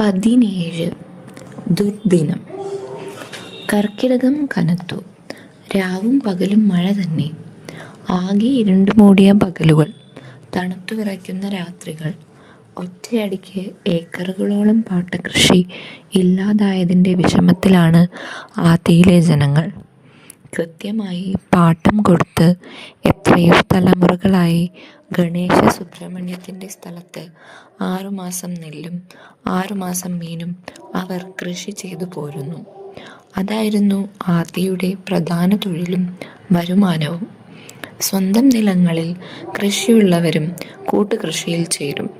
പതിനേഴ് ദുർദിനം. കർക്കിടകം കനത്തു. രാവും പകലും മഴ തന്നെ. ആകെ ഇരുണ്ടു മൂടിയ പകലുകൾ തണുത്തു വിറയ്ക്കുന്ന രാത്രികൾ. ഒറ്റയടിക്ക് ഏക്കറുകളോളം പാട്ടകൃഷി ഇല്ലാതായതിന്റെ വിഷമത്തിലാണ് ആതിയിലെ ജനങ്ങൾ. കൃത്യമായി പാട്ടം കൊടുത്ത് എത്രയോ തലമുറകളായി ഗണേശ സുബ്രഹ്മണ്യത്തിന്റെ സ്ഥലത്ത് ആറുമാസം നെല്ലും ആറുമാസം മീനും അവർ കൃഷി ചെയ്തു പോരുന്നു. അതായിരുന്നു ആദിയുടെ പ്രധാന തൊഴിലും വരുമാനവും. സ്വന്തം നിലങ്ങളിൽ കൃഷിയുള്ളവരും കൂട്ടുകൃഷിയിൽ ചേരും.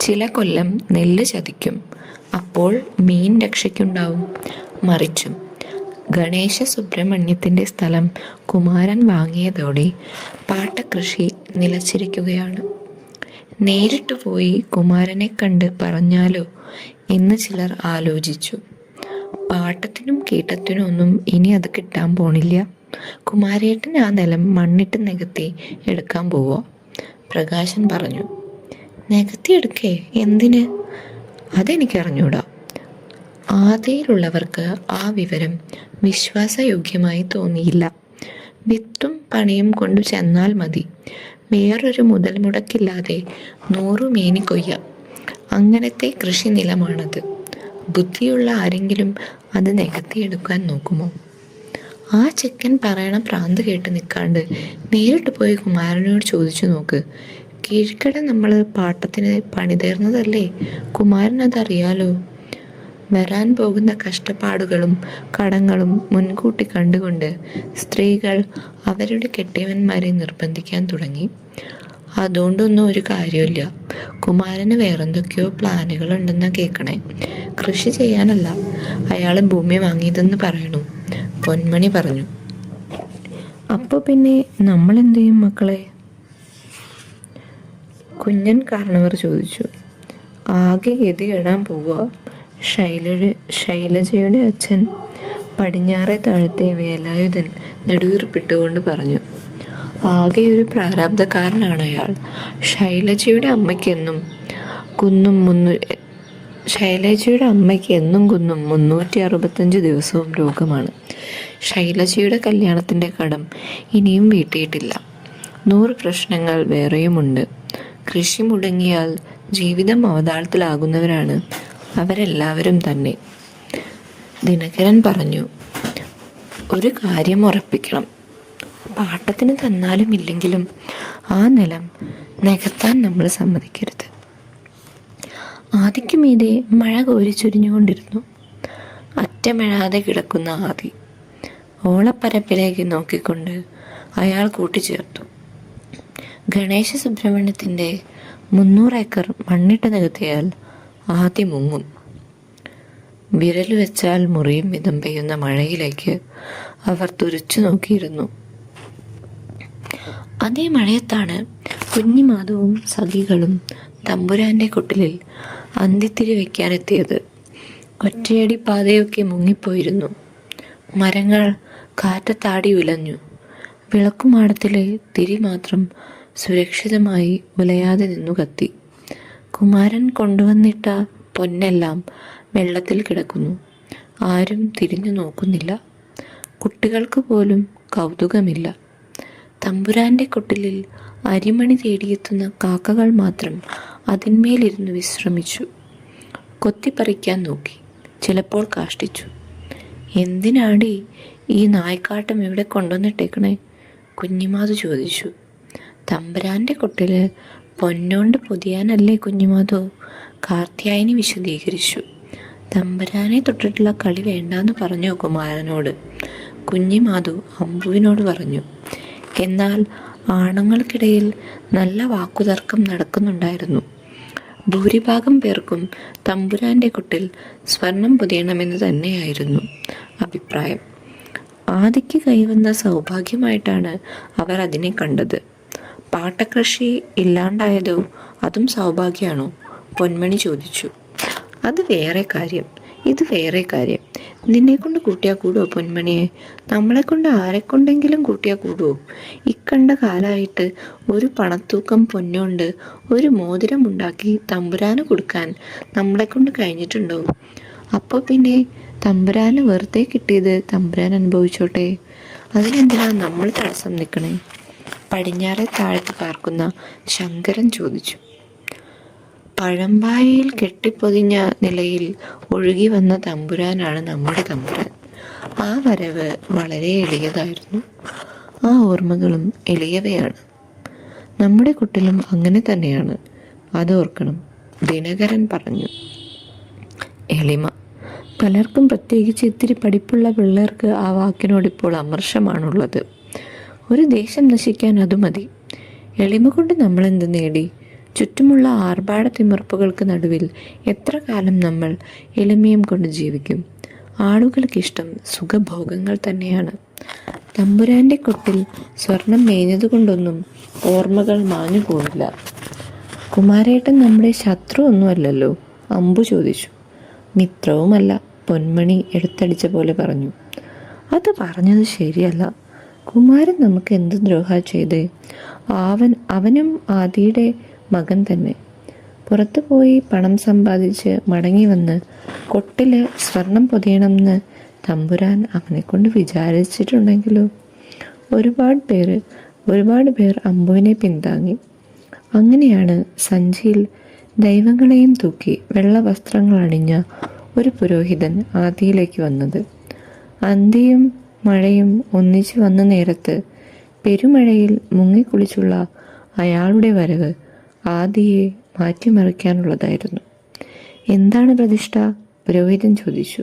ചില കൊല്ലം നെല്ല് ചതിക്കും. അപ്പോൾ മീൻ രക്ഷയ്ക്കുണ്ടാവും. മറിച്ചും ഗണേശ സുബ്രഹ്മണ്യത്തിന്റെ സ്ഥലം കുമാരൻ വാങ്ങിയതോടെ പാട്ടകൃഷി നിലച്ചിരിക്കുകയാണ്. നേരിട്ട് പോയി കുമാരനെ കണ്ട് പറഞ്ഞാലോ എന്ന് ചിലർ ആലോചിച്ചു. പാട്ടത്തിനും കീട്ടത്തിനും ഒന്നും ഇനി അത് കിട്ടാൻ പോണില്ല. കുമാരേട്ടൻ ആ നിലം മണ്ണിട്ട് നികത്തി എടുക്കാൻ പോവോ? പ്രകാശൻ പറഞ്ഞു നികത്തി എടുക്കേ? എന്തിന്? അതെനിക്കറിഞ്ഞൂടാ. ആദിയിലുള്ളവർക്ക് ആ വിവരം വിശ്വാസയോഗ്യമായി തോന്നിയില്ല. വിത്തും പണിയും കൊണ്ടു ചെന്നാൽ മതി. വേറൊരു മുതൽ മുടക്കില്ലാതെ നൂറു മേനി കൊയ്യാം. അങ്ങനത്തെ കൃഷി നിലമാണത്. ബുദ്ധിയുള്ള ആരെങ്കിലും അത് നികത്തിയെടുക്കാൻ നോക്കുമോ? ആ ചെക്കൻ പറയണ പ്രാന്ത് കേട്ട് നിൽക്കാണ്ട് നേരിട്ട് പോയി കുമാരനോട് ചോദിച്ചു നോക്ക്. കീഴ്ക്കട നമ്മൾ പാട്ടത്തിന് പണിതേർന്നതല്ലേ കുമാരൻ അതറിയാലോ വരാൻ പോകുന്ന കഷ്ടപ്പാടുകളും കടങ്ങളും മുൻകൂട്ടി കണ്ടുകൊണ്ട് സ്ത്രീകൾ അവരുടെ കെട്ടിയവന്മാരെ നിർബന്ധിക്കാൻ തുടങ്ങി. അതുകൊണ്ടൊന്നും ഒരു കാര്യമില്ല കുമാരന് വേറെന്തൊക്കെയോ പ്ലാനുകൾ ഉണ്ടെന്നാ കേൾക്കണേ കൃഷി ചെയ്യാനല്ല. അയാൾ ഭൂമി വാങ്ങിയതെന്ന് പറയണു. പൊന്മണി പറഞ്ഞു. അപ്പോൾ പിന്നെ നമ്മൾ എന്ത് ചെയ്യും മക്കളെ? കുഞ്ഞൻ കാരണവർ ചോദിച്ചു. ആകെ ഇടാൻ പോവുക ശൈലജ ശൈലജയുടെ അച്ഛൻ പടിഞ്ഞാറെ താഴത്തെ വേലായുധൻ നെടുവീർപ്പിട്ടുകൊണ്ട് പറഞ്ഞു ആകെ ഒരു പ്രാരാബ്ധക്കാരനാണ് അയാൾ. ശൈലജയുടെ അമ്മയ്ക്കെന്നും കുന്നും മുന്നു ശൈലജയുടെ അമ്മയ്ക്ക് എന്നും കുന്നും മുന്നൂറ്റി അറുപത്തഞ്ച് ദിവസവും രോഗമാണ്. ശൈലജയുടെ കല്യാണത്തിന്റെ കടം ഇനിയും വീട്ടിയിട്ടില്ല. നൂറ് പ്രശ്നങ്ങൾ വേറെയുമുണ്ട്. കൃഷി മുടങ്ങിയാൽ ജീവിതം അവതാളത്തിലാകുന്നവരാണ് അവരെല്ലാവരും തന്നെ. ദിനകരൻ പറഞ്ഞു ഒരു കാര്യം ഉറപ്പിക്കണം. പാട്ടത്തിന് തന്നാലും ഇല്ലെങ്കിലും ആ നിലം നികത്താൻ നമ്മൾ സമ്മതിക്കരുത്. ആദിക്ക് മീതെ മഴ കോരിച്ചൊരിഞ്ഞുകൊണ്ടിരുന്നു അറ്റമിഴാതെ കിടക്കുന്ന ആദി ഓളപ്പരപ്പിലേക്ക് നോക്കിക്കൊണ്ട് അയാൾ കൂട്ടിച്ചേർത്തു. ഗണേശ സുബ്രഹ്മണ്യത്തിന്റെ മുന്നൂറ് ഏക്കർ മണ്ണിട്ട് നികത്തിയാൽ ആദി മുങ്ങും. വിരൽ വെച്ചാൽ മുറിയും വിധം പെയ്യുന്ന മഴയിലേക്ക് അവർ തുരച്ചു നോക്കിയിരുന്നു. അതേ മഴയത്താണ് കുഞ്ഞിമാധവും സഖികളും തമ്പുരാന്റെ കുട്ടിലിൽ അന്തിത്തിരി വയ്ക്കാനെത്തിയത് ഒറ്റയടി പാതയൊക്കെ മുങ്ങിപ്പോയിരുന്നു. മരങ്ങൾ കാറ്റത്താടി ഉലഞ്ഞു. വിളക്കുമാടത്തിലെ തിരി മാത്രം സുരക്ഷിതമായി ഉലയാതെ നിന്നു കത്തി. കുമാരൻ കൊണ്ടുവന്നിട്ട പൊന്നെല്ലാം വെള്ളത്തിൽ കിടക്കുന്നു. ആരും തിരിഞ്ഞു നോക്കുന്നില്ല. കുട്ടികൾക്ക് പോലും കൗതുകമില്ല. തമ്പുരാന്റെ കൊട്ടിലിൽ അരിമണി തേടിയെത്തുന്ന കാക്കകൾ മാത്രം അതിന്മേലിരുന്ന് വിശ്രമിച്ചു. കൊത്തിപ്പറിക്കാൻ നോക്കി. ചിലപ്പോൾ കാഷ്ടിച്ചു. എന്തിനാടി ഈ നായ്ക്കാട്ടം ഇവിടെ കൊണ്ടുവന്നിട്ടേക്കണേ? കുഞ്ഞിമാത് ചോദിച്ചു. തമ്പുരാന്റെ കൊട്ടിൽ പൊന്നോണ്ട് പൊതിയാനല്ലേ കുഞ്ഞിമാധു? കാർത്യായനി വിശദീകരിച്ചു. തമ്പുരാനെ തൊട്ടിട്ടുള്ള കളി വേണ്ടാന്ന് പറഞ്ഞു കുമാരനോട്. കുഞ്ഞിമാധു അമ്പുവിനോട് പറഞ്ഞു എന്നാൽ ആണുങ്ങൾക്കിടയിൽ നല്ല വാക്കുതർക്കം നടക്കുന്നുണ്ടായിരുന്നു. ഭൂരിഭാഗം പേർക്കും തമ്പുരാന്റെ കുട്ടിൽ സ്വർണം പൊതിയണമെന്ന് തന്നെയായിരുന്നു അഭിപ്രായം. ആദിക്ക് കൈവന്ന സൗഭാഗ്യമായിട്ടാണ് അവർ അതിനെ കണ്ടത്. പാട്ടകൃഷി ഇല്ലാണ്ടായതോ? അതും സൗഭാഗ്യമാണോ പൊന്മണി ചോദിച്ചു. അത് വേറെ കാര്യം. ഇത് വേറെ കാര്യം. നിന്നെ കൊണ്ട് കൂട്ടിയാൽ കൂടുമോ പൊന്മണിയെ? നമ്മളെ കൊണ്ട് ആരെ കൊണ്ടെങ്കിലും കൂട്ടിയാൽ കൂടുമോ ഇക്കണ്ട കാലമായിട്ട് ഒരു പണത്തൂക്കം പൊന്നുകൊണ്ട് ഒരു മോതിരം ഉണ്ടാക്കി തമ്പുരാന് കൊടുക്കാൻ നമ്മളെ കൊണ്ട് കഴിഞ്ഞിട്ടുണ്ടോ? അപ്പോൾ പിന്നെ തമ്പുരാന് വെറുതെ കിട്ടിയത് തമ്പുരാൻ അനുഭവിച്ചോട്ടെ? അതിനെന്തിനാ നമ്മൾ തടസ്സം നിൽക്കണേ പടിഞ്ഞാറെ താഴത്ത് പാർക്കുന്ന ശങ്കരൻ ചോദിച്ചു പഴമ്പായയിൽ കെട്ടിപ്പൊതിഞ്ഞ നിലയിൽ ഒഴുകി വന്ന തമ്പുരാനാണ് നമ്മുടെ തമ്പുരാൻ. ആ വരവ് വളരെ എളിയതായിരുന്നു. ആ ഓർമ്മകളും എളിയവയാണ്. നമ്മുടെ കുട്ടിലും അങ്ങനെ തന്നെയാണ്. അതോർക്കണം ദിനകരൻ പറഞ്ഞു. എളിമ പലർക്കും പ്രത്യേകിച്ച് ഇത്തിരി പഠിപ്പുള്ള പിള്ളേർക്ക് ആ വാക്കിനോട് ഇപ്പോൾ അമർഷമാണുള്ളത്. ഒരു ദേശം നശിക്കാൻ അത് മതി. എളിമ കൊണ്ട് നമ്മൾ എന്ത് നേടി? ചുറ്റുമുള്ള ആർഭാട തിമിർപ്പുകൾക്ക് നടുവിൽ എത്ര കാലം നമ്മൾ എളിമയും കൊണ്ട് ജീവിക്കും? ആളുകൾക്കിഷ്ടം സുഖഭോഗങ്ങൾ തന്നെയാണ്. തമ്പുരാന്റെ കൊട്ടിൽ സ്വർണം മേഞ്ഞതുകൊണ്ടൊന്നും ഓർമ്മകൾ മാഞ്ഞു പോവില്ല കുമാരേട്ടൻ നമ്മുടെ ശത്രു ഒന്നുമല്ലല്ലോ? അമ്പു ചോദിച്ചു. മിത്രവുമല്ല പൊന്മണി എടുത്തടിച്ച പോലെ പറഞ്ഞു. അത് പറഞ്ഞത് ശരിയല്ല. കുമാരൻ നമുക്ക് എന്ത് ദ്രോഹ ചെയ്തേ? അവൻ അവനും ആദിയുടെ മകൻ തന്നെ. പുറത്തു പോയി പണം സമ്പാദിച്ച് മടങ്ങി വന്ന് കൊട്ടിൽ സ്വർണം പൊതിയണമെന്ന് തമ്പുരാൻ അവനെ കൊണ്ട് വിചാരിച്ചിട്ടുണ്ടെങ്കിലോ? ഒരുപാട് പേര് ഒരുപാട് പേർ അമ്പുവിനെ പിന്താങ്ങി. അങ്ങനെയാണ് സഞ്ചിയിൽ ദൈവങ്ങളെയും തൂക്കി വെള്ള വസ്ത്രങ്ങൾ അണിഞ്ഞ ഒരു പുരോഹിതൻ ആദിയിലേക്ക് വന്നത്. അന്തിയും മഴയും ഒന്നിച്ചു വന്ന നേരത്ത് പെരുമഴയിൽ മുങ്ങിക്കുളിച്ചുള്ള അയാളുടെ വരവ് ആദിയെ മാറ്റിമറിക്കാനുള്ളതായിരുന്നു. എന്താണ് പ്രതിഷ്ഠ? പുരോഹിതൻ ചോദിച്ചു.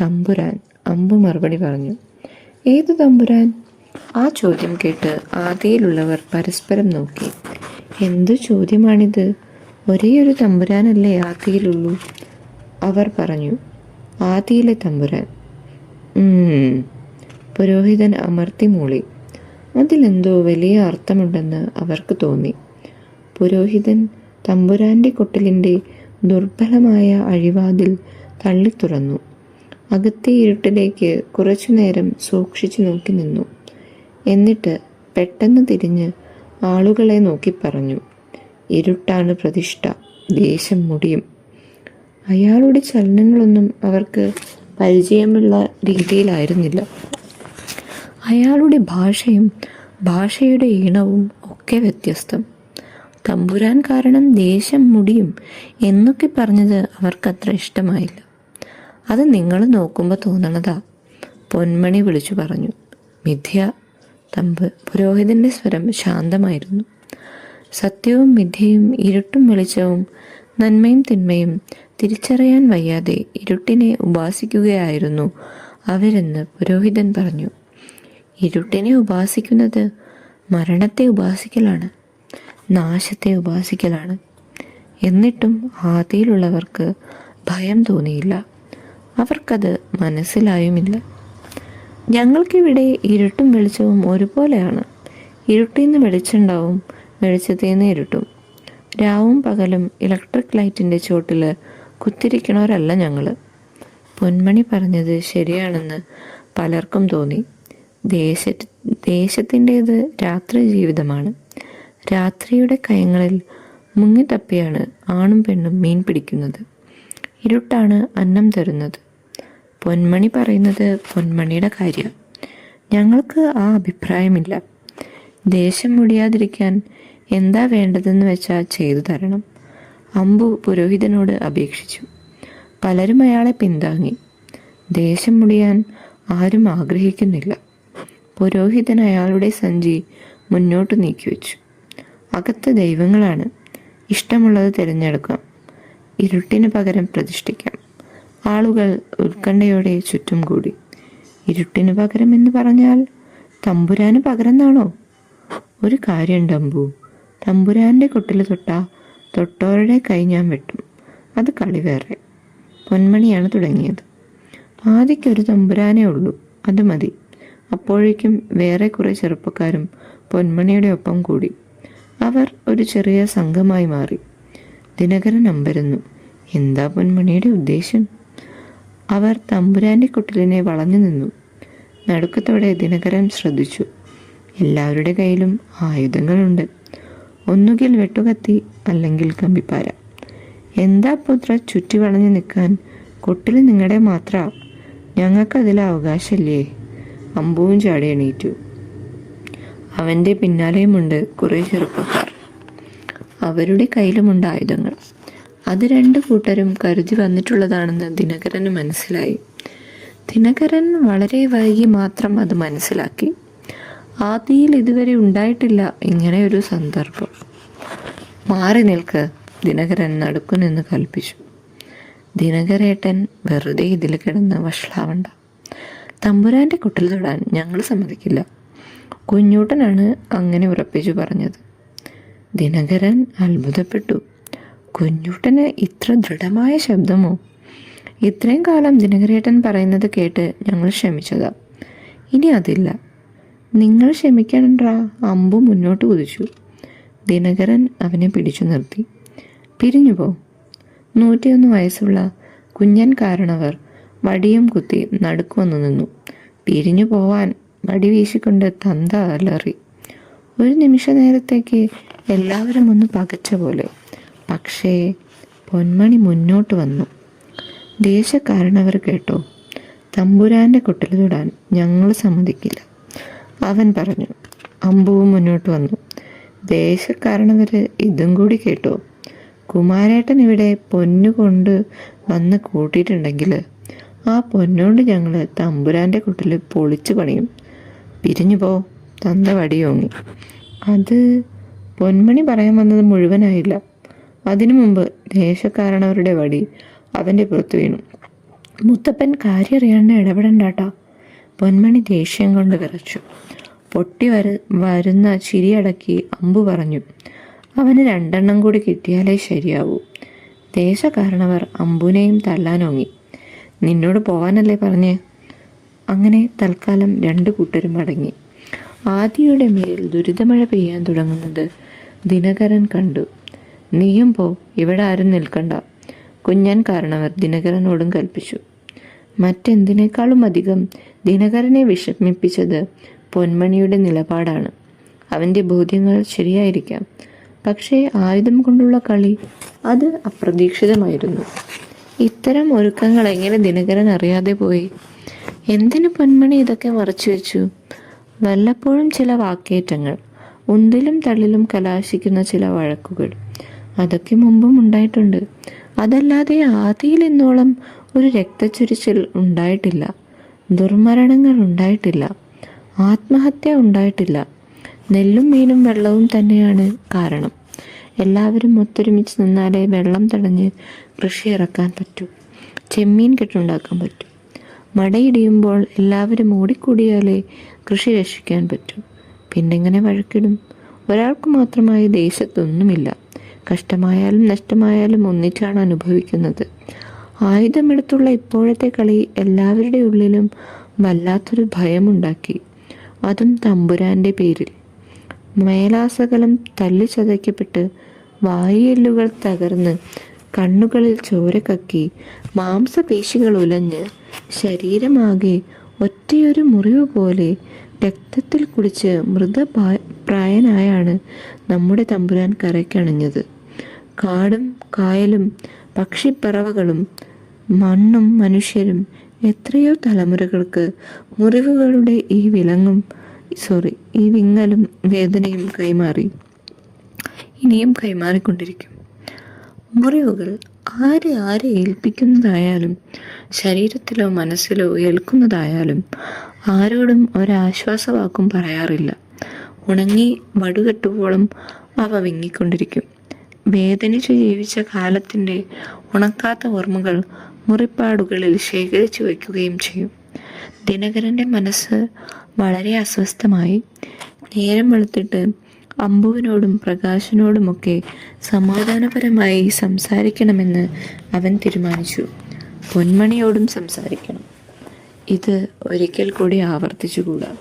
തമ്പുരാൻ അമ്പു മറുപടി പറഞ്ഞു. ഏത് തമ്പുരാൻ? ആ ചോദ്യം കേട്ട് ആദിയിലുള്ളവർ പരസ്പരം നോക്കി. എന്തു ചോദ്യമാണിത്? ഒരേ ഒരു തമ്പുരാനല്ലേ ആദിയിലുള്ളൂ? അവർ പറഞ്ഞു. ആദിയിലെ തമ്പുരാൻ. പുരോഹിതൻ അമർത്തി മൂളി. അതിലെന്തോ വലിയ അർത്ഥമുണ്ടെന്ന് അവർക്ക് തോന്നി. പുരോഹിതൻ തമ്പുരാന്റെ കൊട്ടിലിന്റെ ദുർബലമായ അഴിവാതിൽ തള്ളി തുറന്നു അകത്തെ ഇരുട്ടിലേക്ക് കുറച്ചു നേരം സൂക്ഷിച്ചു നോക്കി നിന്നു. എന്നിട്ട് പെട്ടെന്ന് തിരിഞ്ഞ് ആളുകളെ നോക്കി പറഞ്ഞു. ഇരുട്ടാണ് പ്രതിഷ്ഠ ദേശം മുടിയും. അയാളുടെ ചലനങ്ങളൊന്നും അവർക്ക് പരിചയമുള്ള രീതിയിലായിരുന്നില്ല. അയാളുടെ ഭാഷയും ഭാഷയുടെ ഈണവും ഒക്കെ വ്യത്യസ്തം. തമ്പുരാൻ കാരണം ദേശം മുടിയും എന്നൊക്കെ പറഞ്ഞത് അവർക്കത്ര ഇഷ്ടമായില്ല. അത് നിങ്ങൾ നോക്കുമ്പോൾ തോന്നണതാ. പൊന്മണി വിളിച്ചു പറഞ്ഞു. മിഥ്യ തമ്പ് പുരോഹിതന്റെ സ്വരം ശാന്തമായിരുന്നു. സത്യവും മിഥ്യയും ഇരുട്ടും വെളിച്ചവും നന്മയും തിന്മയും തിരിച്ചറിയാൻ വയ്യാതെ ഇരുട്ടിനെ ഉപാസിക്കുകയായിരുന്നു അവരെന്ന് പുരോഹിതൻ പറഞ്ഞു. ഇരുട്ടിനെ ഉപാസിക്കുന്നത് മരണത്തെ ഉപാസിക്കലാണ് നാശത്തെ ഉപാസിക്കലാണ്. എന്നിട്ടും ആദിയിലുള്ളവർക്ക് ഭയം തോന്നിയില്ല. അവർക്കത് മനസ്സിലായുമില്ല. ഞങ്ങൾക്കിവിടെ ഇരുട്ടും വെളിച്ചവും ഒരുപോലെയാണ്. ഇരുട്ടിൽ നിന്ന് വെളിച്ചുണ്ടാവും വെളിച്ചത്തിൽ നിന്ന് ഇരുട്ടും. രാവും പകലും ഇലക്ട്രിക് ലൈറ്റിന്റെ ചോട്ടിൽ കുത്തിരിക്കണവരല്ല ഞങ്ങൾ പൊന്മണി പറഞ്ഞത് ശരിയാണെന്ന് പലർക്കും തോന്നി. ദേശ ദേശത്തിന്റേത് രാത്രി ജീവിതമാണ്. രാത്രിയുടെ കയങ്ങളിൽ മുങ്ങിത്തപ്പിയാണ് ആണും പെണ്ണും മീൻ പിടിക്കുന്നത്. ഇരുട്ടാണ് അന്നം തരുന്നത്. പൊന്മണി പറയുന്നത് പൊന്മണിയുടെ കാര്യം. ഞങ്ങൾക്ക് ആ അഭിപ്രായമില്ല. ദേശം മുടിയാതിരിക്കാൻ എന്താ വേണ്ടതെന്ന് വെച്ചാൽ ചെയ്തു തരണം. അമ്പു പുരോഹിതനോട് അപേക്ഷിച്ചു. പലരും അയാളെ പിന്താങ്ങി. ദേശം മുടിയാൻ ആരും ആഗ്രഹിക്കുന്നില്ല. പുരോഹിതൻ അയാളുടെ സഞ്ചി മുന്നോട്ട് നീക്കിവെച്ചു. അകത്ത് ദൈവങ്ങളാണ്. ഇഷ്ടമുള്ളത് തിരഞ്ഞെടുക്കാം. ഇരുട്ടിന് പകരം പ്രതിഷ്ഠിക്കാം. ആളുകൾ ഉത്കണ്ഠയോടെ ചുറ്റും കൂടി. ഇരുട്ടിന് പകരം എന്ന് പറഞ്ഞാൽ തമ്പുരാന് പകരം എന്നാണോ ഒരു കാര്യം ടമ്പു തമ്പുരാന്റെ കൊട്ടിൽ തൊട്ട തൊട്ടോരുടെ കൈ ഞാൻ വെട്ടും. അത് കളി വേറെ. പൊന്മണിയാണ് തുടങ്ങിയത്. ആദ്യക്കൊരു തമ്പുരാനേ ഉള്ളൂ. അത് മതി. അപ്പോഴേക്കും വേറെ കുറെ ചെറുപ്പക്കാരും പൊന്മണിയുടെ ഒപ്പം കൂടി. അവർ ഒരു ചെറിയ സംഘമായി മാറി. ദിനകരൻ അമ്പരുന്നു. എന്താ പൊന്മണിയുടെ ഉദ്ദേശം അവർ തമ്പുരാന്റെ കുട്ടിലിനെ വളഞ്ഞു നിന്നു. നടുക്കത്തോടെ ദിനകരൻ ശ്രദ്ധിച്ചു. എല്ലാവരുടെ കയ്യിലും ആയുധങ്ങളുണ്ട്. ഒന്നുകിൽ വെട്ടുകത്തി അല്ലെങ്കിൽ കമ്പിപ്പാര. എന്താ പുത്ര ചുറ്റി വളഞ്ഞു നിൽക്കാൻ? കുട്ടിൽ നിങ്ങളുടെ മാത്ര. ഞങ്ങൾക്കതിൽ അവകാശമില്ലേ? അമ്പുവും ചാടി എണീറ്റു. അവന്റെ പിന്നാലെയുമുണ്ട് കുറേ ചെറുപ്പക്കാർ. അവരുടെ കയ്യിലുമുണ്ട് ആയുധങ്ങൾ. അത് രണ്ട് കൂട്ടരും കരുതി വന്നിട്ടുള്ളതാണെന്ന് ദിനകരന് മനസ്സിലായി. ദിനകരൻ വളരെ വൈകി മാത്രം അത് മനസ്സിലാക്കി. ആദിയിൽ ഇതുവരെ ഉണ്ടായിട്ടില്ല ഇങ്ങനെ ഒരു സന്ദർഭം. മാറി നിൽക്ക് ദിനകരൻ നടുക്കുനിന്ന് കൽപ്പിച്ചു. ദിനകരേട്ടൻ വെറുതെ ഇതിൽ കിടന്ന് വഷളാവണ്ട. തമ്പുരാന്റെ കുട്ടിൽ തൊടാൻ ഞങ്ങൾ സമ്മതിക്കില്ല. കുഞ്ഞൂട്ടനാണ് അങ്ങനെ ഉറപ്പിച്ചു പറഞ്ഞത്. ദിനകരൻ അത്ഭുതപ്പെട്ടു. കുഞ്ഞൂട്ടന് ഇത്ര ദൃഢമായ ശബ്ദമോ? ഇത്രയും കാലം ദിനകരേട്ടൻ പറയുന്നത് കേട്ട് ഞങ്ങൾ ക്ഷമിച്ചതാ. ഇനി അതില്ല. നിങ്ങൾ ക്ഷമിക്കണ്ടാ അമ്പു മുന്നോട്ട് കുതിച്ചു. ദിനകരൻ അവനെ പിടിച്ചു നിർത്തി. പിരിഞ്ഞുപോ. നൂറ്റിയൊന്ന് വയസ്സുള്ള കുഞ്ഞൻ കാരണവർ വടിയും കുത്തി നടുക്ക് വന്നു നിന്നു. പിരിഞ്ഞു പോവാൻ വടി വീശിക്കൊണ്ട് തന്ത അലറി. ഒരു നിമിഷ നേരത്തേക്ക് എല്ലാവരും ഒന്ന് പകച്ച പോലെ. പക്ഷേ പൊന്മണി മുന്നോട്ട് വന്നു. ദേശക്കാരനവർ കേട്ടോ തമ്പുരാന്റെ കുട്ടിൽ തൊടാൻ ഞങ്ങൾ സമ്മതിക്കില്ല. അവൻ പറഞ്ഞു അമ്പുവും മുന്നോട്ട് വന്നു. ദേശക്കാരനവർ ഇതും കൂടി കേട്ടോ കുമാരേട്ടൻ ഇവിടെ പൊന്നു കൊണ്ട് വന്ന് കൂട്ടിയിട്ടുണ്ടെങ്കിൽ ആ പൊന്നോണ്ട് ഞങ്ങൾ തമ്പുരാന്റെ കുട്ടിൽ പൊളിച്ചു പണിയും. പിരിഞ്ഞു പോ തന്ത വടിയോങ്ങി അത് പൊന്മണി പറയാൻ വന്നത് മുഴുവനായില്ല. അതിനു മുമ്പ് ദേശക്കാരണവരുടെ വടി അവന്റെ പുറത്ത് വീണു. മുത്തപ്പൻ കാര്യം അറിയാണ്ട് ഇടപെടണ്ടാട്ടാ. പൊന്മണി ദേഷ്യം കൊണ്ട് വിറച്ചു. പൊട്ടി വര വരുന്ന ചിരിയടക്കി അമ്പു പറഞ്ഞു. അവന് രണ്ടെണ്ണം കൂടി കിട്ടിയാലേ ശരിയാവൂ. ദേശകാരണവർ അമ്പുനെയും തല്ലാനോങ്ങി നിന്നോട് പോവാനല്ലേ പറഞ്ഞ്? അങ്ങനെ തൽക്കാലം രണ്ട് കൂട്ടരും അടങ്ങി ആദിയുടെ മേൽ ദുരിതമഴ പെയ്യാൻ തുടങ്ങുന്നത് ദിനകരൻ കണ്ടു. നീയും പോ ഇവിടെ ആരും നിൽക്കണ്ട. കുഞ്ഞൻ കാരണവർ ദിനകരനോടും കൽപ്പിച്ചു. മറ്റെന്തിനേക്കാളും അധികം ദിനകരനെ വിഷമിപ്പിച്ചത് പൊന്മണിയുടെ നിലപാടാണ്. അവന്റെ ബോധ്യങ്ങൾ ശരിയായിരിക്കാം. പക്ഷേ ആയുധം കൊണ്ടുള്ള കളി അത് അപ്രതീക്ഷിതമായിരുന്നു. ഇത്തരം ഒരുക്കങ്ങൾ എങ്ങനെ ദിനകരൻ അറിയാതെ പോയി? എന്തിനു പൊന്മണി ഇതൊക്കെ മറച്ചു വെച്ചു? വല്ലപ്പോഴും ചില വാക്കേറ്റങ്ങൾ ഉന്തിലും തള്ളിലും കലാശിക്കുന്ന ചില വഴക്കുകൾ. അതൊക്കെ മുമ്പും ഉണ്ടായിട്ടുണ്ട്. അതല്ലാതെ ആദിയിൽ ഇന്നോളം ഒരു രക്തച്ചൊരിച്ചിൽ ഉണ്ടായിട്ടില്ല. ദുർമരണങ്ങൾ ഉണ്ടായിട്ടില്ല. ആത്മഹത്യ ഉണ്ടായിട്ടില്ല. നെല്ലും മീനും വെള്ളവും തന്നെയാണ് കാരണം. എല്ലാവരും ഒത്തൊരുമിച്ച് നിന്നാലേ വെള്ളം തടഞ്ഞ് കൃഷി ഇറക്കാൻ പറ്റൂ. ചെമ്മീൻ കെട്ടുണ്ടാക്കാൻ പറ്റൂ. മടയിടിയുമ്പോൾ എല്ലാവരും ഓടിക്കൂടിയാലേ കൃഷി രക്ഷിക്കാൻ പറ്റൂ. പിന്നെങ്ങനെ വഴക്കിടും? ഒരാൾക്ക് മാത്രമായി ദേശത്തൊന്നുമില്ല. കഷ്ടമായാലും നഷ്ടമായാലും ഒന്നിച്ചാണ് അനുഭവിക്കുന്നത്. ആയുധമെടുത്തുള്ള ഇപ്പോഴത്തെ കളി എല്ലാവരുടെ ഉള്ളിലും വല്ലാത്തൊരു ഭയമുണ്ടാക്കി. അതും തമ്പുരാന്റെ പേരിൽ. മേലാസകലം തല്ലിച്ചതയ്ക്കപ്പെട്ട് വായുയെല്ലുകൾ തകർന്ന് കണ്ണുകളിൽ ചോര കക്കി മാംസപേശികൾ ഉലഞ്ഞ് ശരീരമാകെ ഒറ്റയൊരു മുറിവ് പോലെ രക്തത്തിൽ കുടിച്ച് മൃത പ്രായനായാണ് നമ്മുടെ തമ്പുരാൻ കരയ്ക്കണഞ്ഞത്. കാടും കായലും പക്ഷിപ്പറവകളും മണ്ണും മനുഷ്യരും എത്രയോ തലമുറകൾക്ക് മുറിവുകളുടെ ഈ വിലങ്ങും സോറി ഈ വിങ്ങലും വേദനയും കൈമാറി. ഇനിയും കൈമാറിക്കൊണ്ടിരിക്കും. മുറിവുകൾ ആരെ ആരെ ഏൽപ്പിക്കുന്നതായാലും ശരീരത്തിലോ മനസ്സിലോ ഏൽക്കുന്നതായാലും ആരോടും ഒരാശ്വാസവാക്കും പറയാറില്ല. ഉണങ്ങി വടുകെട്ടുവോളം അവ വിങ്ങിക്കൊണ്ടിരിക്കും. വേദനിച്ചു ജീവിച്ച കാലത്തിന്റെ ഉണക്കാത്ത ഓർമ്മകൾ മുറിപ്പാടുകളിൽ ശേഖരിച്ചു വയ്ക്കുകയും ചെയ്യും. ദിനകരന്റെ മനസ്സ് വളരെ അസ്വസ്ഥമായി. നേരം വെളുത്തിട്ട് അമ്പുവിനോടും പ്രകാശനോടുമൊക്കെ സമാധാനപരമായി സംസാരിക്കണമെന്ന് അവൻ തീരുമാനിച്ചു. പൊന്മണിയോടും സംസാരിക്കണം. ഇത് ഒരിക്കൽ കൂടി ആവർത്തിച്ചുകൂടാ.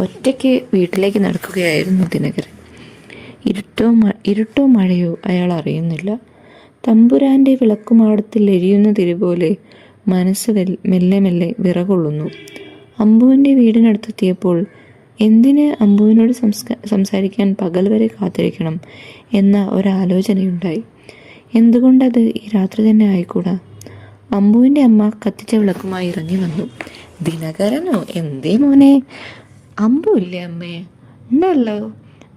ഒറ്റയ്ക്ക് വീട്ടിലേക്ക് നടക്കുകയായിരുന്നു ദിനകരൻ. ഇരുട്ടോ ഇരുട്ടോ മഴയോ അയാൾ അറിയുന്നില്ല. തമ്പുരാന്റെ വിളക്കുമാടത്തിൽ എരിയുന്ന തിരി പോലെ മനസ്സ് മെല്ലെ മെല്ലെ വിറകൊള്ളുന്നു. അമ്പുവിന്റെ വീടിനടുത്തെത്തിയപ്പോൾ എന്തിന് അമ്പുവിനോട് സംസ്കാ സംസാരിക്കാൻ പകൽ വരെ കാത്തിരിക്കണം എന്ന ഒരാലോചനയുണ്ടായി. എന്തുകൊണ്ടത് ഈ രാത്രി തന്നെ ആയിക്കൂടാ? അമ്പുവിന്റെ അമ്മ കത്തിച്ച വിളക്കുമായി ഇറങ്ങി വന്നു. ദിനകരനോ? എന്തേ മോനെ? അമ്പു ഇല്ലേ അമ്മേ? ഉണ്ടല്ലോ.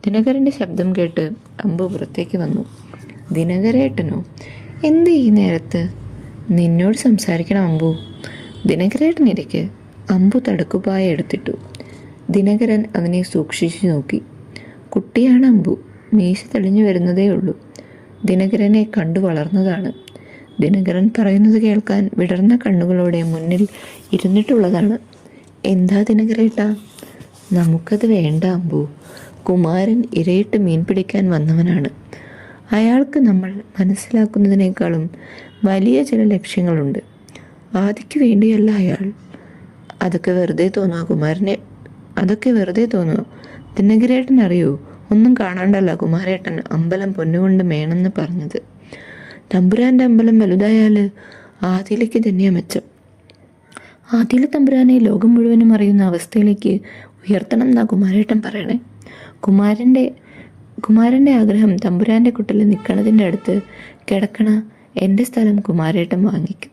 ദിനകരന്റെ ശബ്ദം കേട്ട് അമ്പു പുറത്തേക്ക് വന്നു. ദിനകരേട്ടനോ? എന്ത് ഈ നേരത്ത്? നിന്നോട് സംസാരിക്കണം അമ്പു. ദിനകരേട്ടൻ ഇരിക്ക് അമ്പു തടുക്കുപായ എടുത്തിട്ടു. ദിനകരൻ അവനെ സൂക്ഷിച്ചു നോക്കി. കുട്ടിയാണ് അമ്പു. മീശ തെളിഞ്ഞു വരുന്നതേ ഉള്ളൂ. ദിനകരനെ കണ്ടു വളർന്നതാണ്. ദിനകരൻ പറയുന്നത് കേൾക്കാൻ വിടർന്ന കണ്ണുകളോടെ മുന്നിൽ ഇരുന്നിട്ടുള്ളതാണ്. എന്താ ദിനകരേട്ടാ? നമുക്കത് വേണ്ട അമ്പു. കുമാരൻ ഇരയിട്ട് മീൻ പിടിക്കാൻ വന്നവനാണ്. അയാൾക്ക് നമ്മൾ മനസ്സിലാക്കുന്നതിനേക്കാളും വലിയ ചില ലക്ഷ്യങ്ങളുണ്ട്. ആദിക്ക് വേണ്ടിയല്ല അയാൾ. അതൊക്കെ വെറുതെ തോന്നുക കുമാരനെ. അതൊക്കെ വെറുതെ തോന്നുക തിന്നഗിരേട്ടൻ അറിയോ? ഒന്നും കാണാണ്ടല്ല കുമാരേട്ടൻ അമ്പലം പൊന്നുകൊണ്ട് മേണെന്ന് പറഞ്ഞത്. തമ്പുരാന്റെ അമ്പലം വലുതായാൽ ആദിലേക്ക് തന്നെയാണ് മെച്ചം. ആദില തമ്പുരാനെ ലോകം മുഴുവനും അറിയുന്ന അവസ്ഥയിലേക്ക് ഉയർത്തണം എന്നാ കുമാരേട്ടൻ പറയണേ. കുമാരന്റെ കുമാരന്റെ ആഗ്രഹം തമ്പുരാന്റെ കുട്ടിൽ നിൽക്കണതിന്റെ അടുത്ത് കിടക്കണ എന്റെ സ്ഥലം കുമാരേട്ടൻ വാങ്ങിക്കും.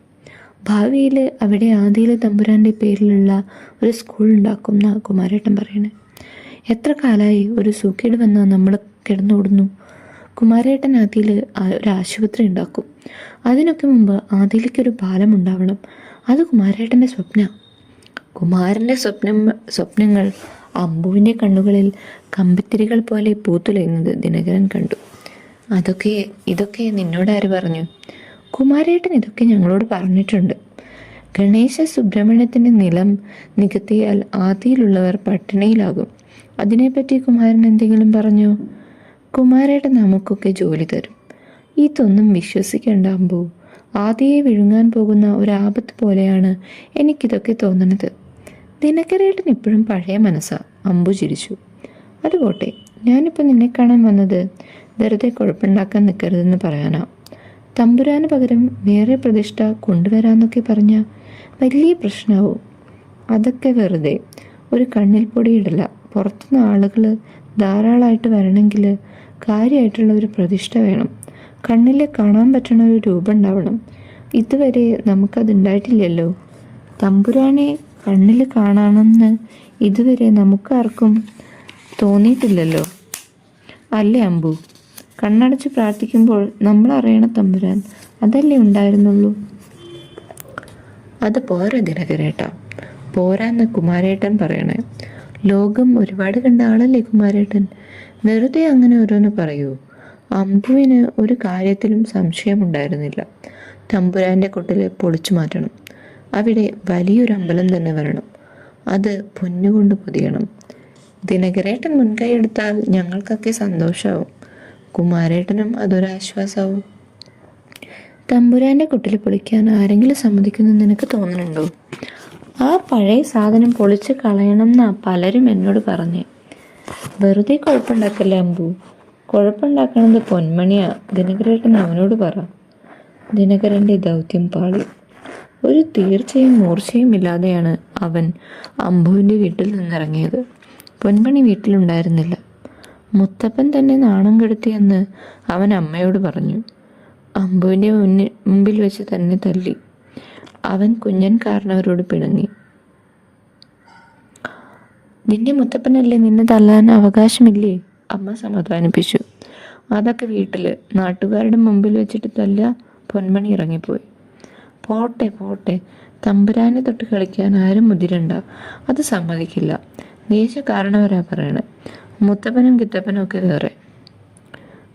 ഭാവിയിൽ അവിടെ ആദിയിലെ തമ്പുരാന്റെ പേരിലുള്ള ഒരു സ്കൂൾ ഉണ്ടാക്കും എന്നാ കുമാരേട്ടൻ പറയണേ. എത്ര കാലമായി ഒരു സൂക്കേട് വന്നാൽ നമ്മൾ കിടന്നോടുന്നു? കുമാരേട്ടൻ ആദിയിൽ ഒരു ആശുപത്രി ഉണ്ടാക്കും. അതിനൊക്കെ മുമ്പ് ആദിയിലേക്ക് ഒരു പാലം ഉണ്ടാവണം. അത് കുമാരേട്ടന്റെ സ്വപ്ന. കുമാരന്റെ സ്വപ്നം സ്വപ്നങ്ങൾ അമ്പുവിന്റെ കണ്ണുകളിൽ കമ്പിത്തിരികൾ പോലെ പൂത്തുലയുന്നത് ദിനകരൻ കണ്ടു. അതൊക്കെ ഇതൊക്കെ നിന്നോട് ആര് പറഞ്ഞു? കുമാരേട്ടൻ ഇതൊക്കെ ഞങ്ങളോട് പറഞ്ഞിട്ടുണ്ട്. ഗണേശ സുബ്രഹ്മണ്യത്തിന്റെ നിലം നികത്തിയാൽ ആദിയിലുള്ളവർ പട്ടിണിയിലാകും. അതിനെപ്പറ്റി കുമാരൻ എന്തെങ്കിലും പറഞ്ഞു? കുമാരേട്ടൻ നമുക്കൊക്കെ ജോലി തരും. ഇതൊന്നും വിശ്വസിക്കേണ്ട അമ്പു. ആദിയെ വിഴുങ്ങാൻ പോകുന്ന ഒരു ആപത്ത് പോലെയാണ് എനിക്കിതൊക്കെ തോന്നണത്. ദിനകരേട്ടൻ ഇപ്പോഴും പഴയ മനസ്സാ. അമ്പു ചിരിച്ചു. അതുപോട്ടെ ഞാനിപ്പോൾ നിന്നെ കാണാൻ വന്നത് വെറുതെ കുഴപ്പമുണ്ടാക്കാൻ നിൽക്കരുതെന്ന് പറയാനാ? തമ്പുരാന് പകരം വേറെ പ്രതിഷ്ഠ കൊണ്ടുവരാന്നൊക്കെ പറഞ്ഞ വലിയ പ്രശ്നമാവും അതൊക്കെ വെറുതെ ഒരു കണ്ണിൽ പൊടി പൊടിയിടില്ല പുറത്തുനിന്ന് ആളുകൾ ധാരാളമായിട്ട് വരണമെങ്കിൽ കാര്യമായിട്ടുള്ള ഒരു പ്രതിഷ്ഠ വേണം. കണ്ണിൽ കാണാൻ പറ്റണ ഒരു രൂപം ഉണ്ടാവണം. ഇതുവരെ നമുക്കതുണ്ടായിട്ടില്ലല്ലോ. തമ്പുരാനെ കണ്ണിൽ കാണണമെന്ന് ഇതുവരെ നമുക്കാർക്കും തോന്നിയിട്ടില്ലല്ലോ. അല്ലേ അമ്പു? കണ്ണടച്ച് പ്രാർത്ഥിക്കുമ്പോൾ നമ്മൾ അറിയണ തമ്പുരാൻ അതല്ലേ ഉണ്ടായിരുന്നുള്ളൂ? അത് പോരാ ദിനകരേട്ട. പോരാന്ന് കുമാരേട്ടൻ പറയണേ. ലോകം ഒരുപാട് കണ്ട ആളല്ലേ കുമാരേട്ടൻ? വെറുതെ അങ്ങനെ ഓരോന്ന് പറയൂ. അമ്പുവിന് ഒരു കാര്യത്തിലും സംശയമുണ്ടായിരുന്നില്ല. തമ്പുരാന്റെ കൊട്ടിൽ പൊളിച്ചു മാറ്റണം. അവിടെ വലിയൊരു അമ്പലം തന്നെ വരണം. അത് പൊന്നുകൊണ്ട് പൊതിയണം. ദിനകരേട്ടൻ മുൻകൈ എടുത്താൽ ഞങ്ങൾക്കൊക്കെ സന്തോഷമാവും കുമാരേട്ടനും അതൊരാശ്വാസവും തമ്പുരാന്റെ കുട്ടിൽ പൊളിക്കാൻ ആരെങ്കിലും സമ്മതിക്കുന്നു നിനക്ക് തോന്നുന്നുണ്ടോ? ആ പഴയ സാധനം പൊളിച്ച് കളയണം എന്നാ പലരും എന്നോട് പറഞ്ഞു. വെറുതെ കുഴപ്പമുണ്ടാക്കല്ലേ അമ്പു? കുഴപ്പമുണ്ടാക്കണത് പൊന്മണിയാ. ദിനകരേട്ടൻ അവനോട് പറ. ദിനകരന്റെ ദൗത്യം പാളി. ഒരു തീർച്ചയും മൂർച്ചയും ഇല്ലാതെയാണ് അവൻ അമ്പുവിന്റെ വീട്ടിൽ നിന്നിറങ്ങിയത്. പൊന്മണി വീട്ടിലുണ്ടായിരുന്നില്ല. മുത്തപ്പൻ തന്നെ നാണം കെടുത്തിയെന്ന് അവൻ അമ്മയോട് പറഞ്ഞു. അമ്പുവിന്റെ മുന്നിൽ മുമ്പിൽ വെച്ച് തന്നെ തല്ലി. അവൻ കുഞ്ഞൻ കാരണവരോട് പിണങ്ങി. നിന്റെ മുത്തപ്പനല്ലേ നിന്നെ തല്ലാൻ അവകാശമില്ലേ? അമ്മ സമാധാനിപ്പിച്ചു. അതൊക്കെ വീട്ടിൽ നാട്ടുകാരുടെ മുമ്പിൽ വെച്ചിട്ട് തല്ല പൊന്മണി ഇറങ്ങിപ്പോയി. പോട്ടെ പോട്ടെ. തമ്പുരാനെ തൊട്ട് കളിക്കാൻ ആരും മുതിരണ്ട. അത് സമ്മതിക്കില്ല. ദേശ കാരണവരാ പറയണേ. മുത്തപ്പനും കിത്തപ്പനും ഒക്കെ വേറെ.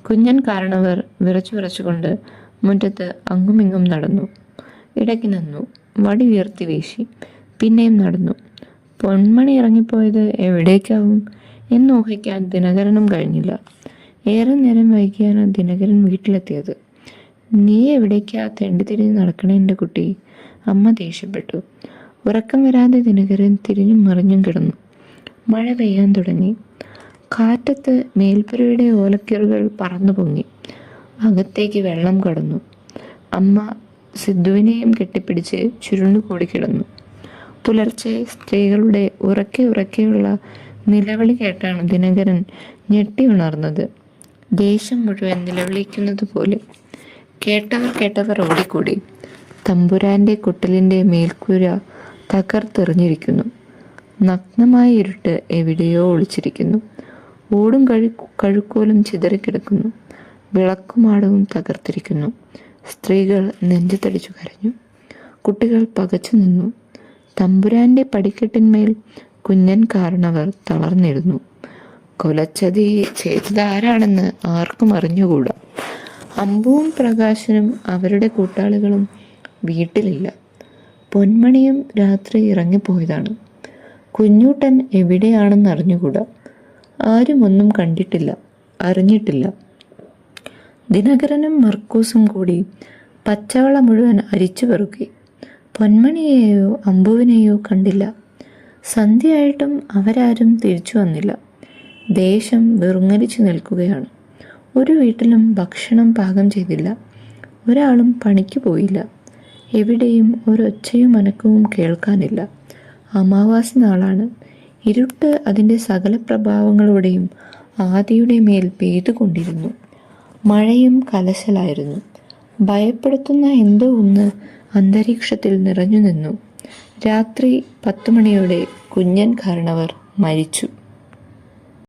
കുഞ്ഞൻ കാരണവർ വിറച്ചു വിറച്ചുകൊണ്ട് മുറ്റത്ത് അങ്ങുമിങ്ങും നടന്നു. ഇടയ്ക്ക് നിന്നു. വടി ഉയർത്തി വീശി. പിന്നെയും നടന്നു. പൊന്മണി ഇറങ്ങിപ്പോയത് എവിടേക്കാവും? എന്ന് ഊഹിക്കാൻ ദിനകരനും കഴിഞ്ഞില്ല. ഏറെ നേരം വൈകിയാണ് ദിനകരൻ വീട്ടിലെത്തിയത്. നീ എവിടേക്കാ തെണ്ടി തിരിഞ്ഞ് നടക്കണേ എന്റെ കുട്ടി? അമ്മ ദേഷ്യപ്പെട്ടു. ഉറക്കം വരാതെ ദിനകരൻ തിരിഞ്ഞും മറിഞ്ഞും കിടന്നു. മഴ പെയ്യാൻ തുടങ്ങി. കാറ്റത്ത് മേൽപ്പുരയുടെ ഓലക്കീറുകൾ പറന്നു പൊങ്ങി അകത്തേക്ക് വെള്ളം കടന്നു. അമ്മ സിദ്ധുവിനെയും കെട്ടിപ്പിടിച്ച് ചുരുണ്ടുകൂടി കിടന്നു. പുലർച്ചെ സ്ത്രീകളുടെ ഉറക്കെ ഉറക്കെയുള്ള നിലവിളി കേട്ടാണ് ദിനകരൻ ഞെട്ടി ഉണർന്നത്. ദേശം മുഴുവൻ നിലവിളിക്കുന്നത് പോലെ കേട്ടവർ കേട്ടവർ ഓടിക്കൂടി. തമ്പുരാന്റെ കുട്ടലിന്റെ മേൽക്കൂര തകർത്തെറിഞ്ഞിരിക്കുന്നു. നഗ്നമായ ഇരുട്ട് എവിടെയോ ഒളിച്ചിരിക്കുന്നു. ഓടും കഴി കഴുക്കോലും ചിതറിക്കിടക്കുന്നു. വിളക്കുമാടവും തകർത്തിരിക്കുന്നു. സ്ത്രീകൾ നെഞ്ചത്തടിച്ചു കരഞ്ഞു. കുട്ടികൾ പകച്ചു നിന്നു. തമ്പുരാന്റെ പടിക്കെട്ടിന്മേൽ കുഞ്ഞൻ കാരണവർ തളർന്നിരുന്നു. കൊലച്ചതി ചെയ്തത് ആരാണെന്ന് ആർക്കും അറിഞ്ഞുകൂടാ. അമ്പുവും പ്രകാശനും അവരുടെ കൂട്ടാളികളും വീട്ടിലില്ല. പൊന്മണിയും രാത്രി ഇറങ്ങിപ്പോയതാണ്. കുഞ്ഞൂട്ടൻ എവിടെയാണെന്ന് അറിഞ്ഞുകൂടാ. ആരും ഒന്നും കണ്ടിട്ടില്ല അറിഞ്ഞിട്ടില്ല. ദിനകരനും മർക്കൂസും കൂടി പച്ചവള മുഴുവൻ അരിച്ചു പെറുക്കി. പൊന്മണിയെയോ അമ്പുവിനെയോ കണ്ടില്ല. സന്ധ്യയായിട്ടും അവരാരും തിരിച്ചു വന്നില്ല. ദേശം വെറുങ്ങലിച്ചു നിൽക്കുകയാണ്. ഒരു വീട്ടിലും ഭക്ഷണം പാകം ചെയ്തില്ല. ഒരാളും പണിക്ക് പോയില്ല. എവിടെയും ഒരൊച്ചയും അനക്കവും കേൾക്കാനില്ല. അമാവാസി നാളാണ്. ഇരുട്ട് അതിന്റെ സകല പ്രഭാവങ്ങളോടെയും ആദിയുടെ മേൽ പെയ്തുകൊണ്ടിരുന്നു. മഴയും കലശലായിരുന്നു. ഭയപ്പെടുത്തുന്ന എന്തോ ഒന്ന് അന്തരീക്ഷത്തിൽ നിറഞ്ഞു നിന്നു രാത്രി പത്തു മണിയോടെ കുഞ്ഞൻ കാരണവർ മരിച്ചു.